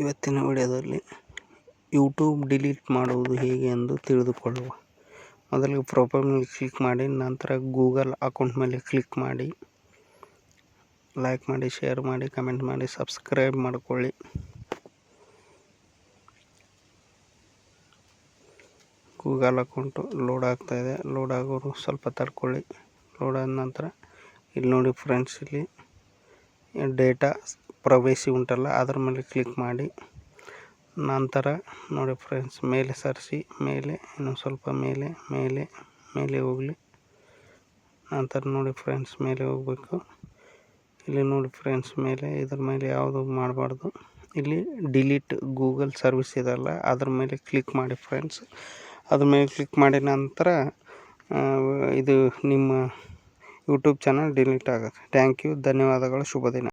ಇವತ್ತಿನ ವಿಡಿಯೋದಲ್ಲಿ YouTube delete ಮಾಡುವುದು ಹೇಗೆ ಎಂದು ತಿಳಿದುಕೊಳ್ಳುವ. ಮೊದಲಿಗೆ ಪ್ರೊಫೈಲ್ ಕ್ಲಿಕ್ ಮಾಡಿ, ನಂತರ ಗೂಗಲ್ ಅಕೌಂಟ್ ಮೇಲೆ ಕ್ಲಿಕ್ ಮಾಡಿ. ಲೈಕ್ ಮಾಡಿ ಶೇರ್ ಮಾಡಿ ಕಮೆಂಟ್ ಮಾಡಿ ಸಬ್ಸ್ಕ್ರೈಬ್ ಮಾಡಿಕೊಳ್ಳಿ. ಗೂಗಲ್ ಅಕೌಂಟು ಲೋಡ್ ಆಗ್ತಾಯಿದೆ ಲೋಡ್ ಆಗೋರು ಸ್ವಲ್ಪ ತಡ್ಕೊಳ್ಳಿ. ಲೋಡ್ ಆದ ನಂತರ ಇಲ್ಲಿ ನೋಡಿ ಫ್ರೆಂಡ್ಸ್ ಇಲ್ಲಿ ಡೇಟಾ ಪ್ರವೇಶಿ ಉಂಟಲ್ಲ, ಅದರ ಮೇಲೆ ಕ್ಲಿಕ್ ಮಾಡಿ. ನಂತರ ನೋಡಿ ಫ್ರೆಂಡ್ಸ್ ಮೇಲೆ ಸರಿಸಿ, ಮೇಲೆ, ಇನ್ನು ಸ್ವಲ್ಪ ಮೇಲೆ ಮೇಲೆ ಮೇಲೆ ಹೋಗಲಿ. ನಂತರ ನೋಡಿ ಫ್ರೆಂಡ್ಸ್ ಮೇಲೆ ಹೋಗಬೇಕು. ಇಲ್ಲಿ ನೋಡಿ ಫ್ರೆಂಡ್ಸ್ ಮೇಲೆ, ಇದ್ರ ಮೇಲೆ ಯಾವುದು ಮಾಡಬಾರ್ದು. ಇಲ್ಲಿ ಡಿಲೀಟ್ ಗೂಗಲ್ ಸರ್ವಿಸ್ ಇದಲ್ಲ ಅದ್ರ ಮೇಲೆ ಕ್ಲಿಕ್ ಮಾಡಿ ಫ್ರೆಂಡ್ಸ್ ಅದ್ರ ಮೇಲೆ ಕ್ಲಿಕ್ ಮಾಡಿದ ನಂತರ ಇದು ನಿಮ್ಮ ಯೂಟ್ಯೂಬ್ ಚಾನಲ್ ಡಿಲೀಟ್ ಆಗುತ್ತೆ. ಥ್ಯಾಂಕ್ ಯು ಧನ್ಯವಾದಗಳು, ಶುಭ ದಿನ.